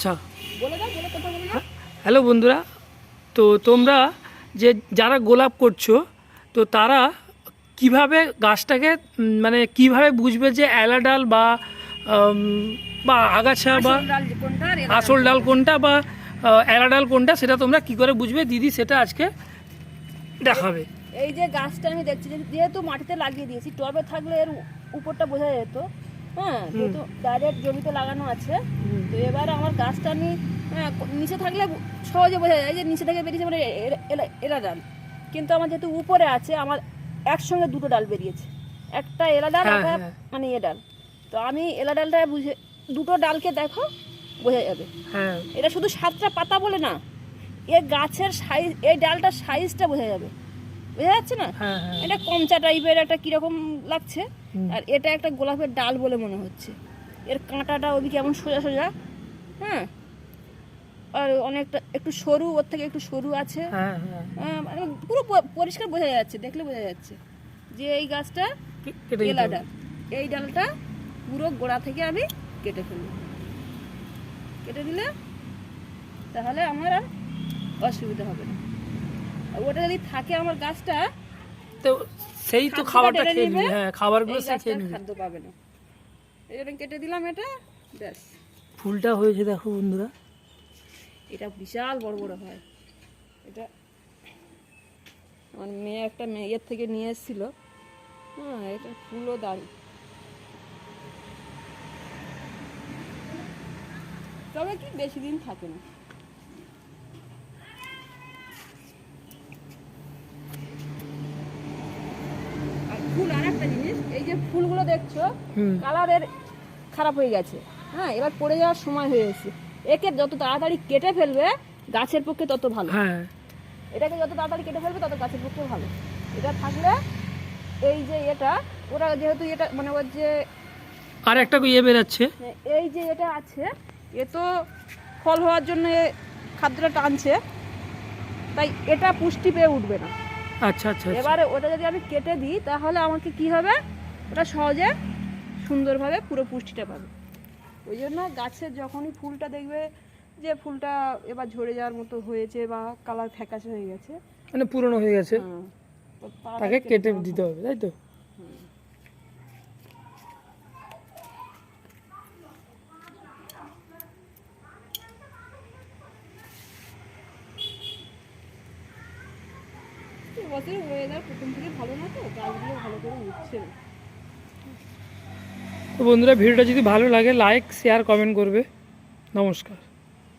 আচ্ছা। হ্যালো বন্ধুরা তো তোমরা যে যারা গোলাপ করছ তো তারা কীভাবে গাছটাকে মানে কীভাবে বুঝবে যে অ্যালাডাল বা বা আগাছা বা আসল ডাল কোনটা বা অ্যালাডাল কোনটা সেটা তোমরা কি করে বুঝবে? দিদি সেটা আজকে দেখাবে। এই যে গাছটা আমি দেখছি যেহেতু মাটিতে লাগিয়ে দিয়েছি টবে থাকলে এর উপরটা বোঝা যেত। হ্যাঁ যেহেতু ডাইরেক্ট জমিতে লাগানো আছে তো এবার আমার গাছটা আমি হ্যাঁ, নিচে থাকলে সহজে বোঝা যায় যে নিচে থেকে বেরিয়েছে মানে এলা ডাল। কিন্তু আমার যেহেতু উপরে আছে আমার একসঙ্গে দুটো ডাল বেরিয়েছে। একটা এলা ডাল হ্যাঁ, একটা হ্যাঁ। মানে এ ডাল। তো আমি এলা ডালটা বুঝে দুটো ডালকে দেখো বোঝা যাবে। হ্যাঁ। এটা শুধু সাতটা পাতা বলে না এ গাছের সাইজ এই ডালটার সাইজটা বোঝা যাবে। বোঝা যাচ্ছে না? হ্যাঁ হ্যাঁ। এটা কমচা টাইপের একটা কীরকম লাগছে। আর এটা একটা গোলাপের ডাল বলে মনে হচ্ছে। এর কাঁটাটা ওদিকে কেমন সোজা সোজা হ্যাঁ? আর অনেকটা একটু সরু ওর থেকে একটু সরু আছে। হ্যাঁ মানে পুরো পরিষ্কার বোঝা যাচ্ছে দেখলে বোঝা যাচ্ছে। যে এই গাছটা কে- কেটে দিতে এলা হবে। ডাল। এই ডালটা পুরো গোড়া থেকে আমি কেটে ফেলব। কেটে দিলে তাহলে আমার আর অসুবিধা হবে না। ওটা যদি থাকে আমার গাছটা তো সেই তো খাবারটা খেয়ে নিবে, হ্যাঁ খাবারগুলো সে খেয়ে নিবি। খাদ্য পাবে না। এই জন্য কেটে দিলাম এটা ব্যাস। ফুলটা হয়েছে দেখো বন্ধুরা। এটা বিশাল বড় বড় হয়। এটা আমার মেয়ে একটা মেয়ের থেকে নিয়ে এসেছিল। হ্যাঁ এটা ফুলও দাঁড়ি তবে কি বেশি দিন থাকে না আর ফুল আর একটা জিনিস এই যে ফুলগুলো দেখছ কালারের খারাপ হয়ে গেছে। হ্যাঁ এবার পড়ে যাওয়ার সময় হয়ে গেছে। একে যত তাড়াতাড়ি কেটে ফেলবে গাছের পক্ষে তত ভালো। হ্যাঁ। এটাকে যত তাড়াতাড়ি কেটে ফেলবে তত গাছের পক্ষে ভালো। এটা থাকলে এই যে এটা ওরা যেহেতু এটা মানে ওর যে আর একটা ইয়ে বেরাচ্ছে। এই যে এটা আছে এ তো ফল হওয়ার জন্য খাদ্যটা টানছে তাই এটা পুষ্টি পেয়ে উঠবে না। আচ্ছা আচ্ছা আচ্ছা। এবারে ওটা যদি আমি কেটে দিই তাহলে আমাকে কি হবে? ওটা সহজে সুন্দরভাবে পুরো পুষ্টিটা পাবে। ওই জন্য গাছের যখনই ফুলটা দেখবে যে ফুলটা এবার ঝরে যাওয়ার মতো হয়েছে বা কালার ফ্যাকাশে হয়ে গেছে মানে পুরনো হয়ে গেছে হ্যাঁ, তাকে কেটে কেটে দিতে হবে তাই তো? এবছর ওয়েদার প্রথম থেকে ভালো না তো গাছগুলো ভালো করে উঠছে না। তো বন্ধুরা ভিডিওটা যদি ভালো লাগে লাইক শেয়ার কমেন্ট করবে। নমস্কার।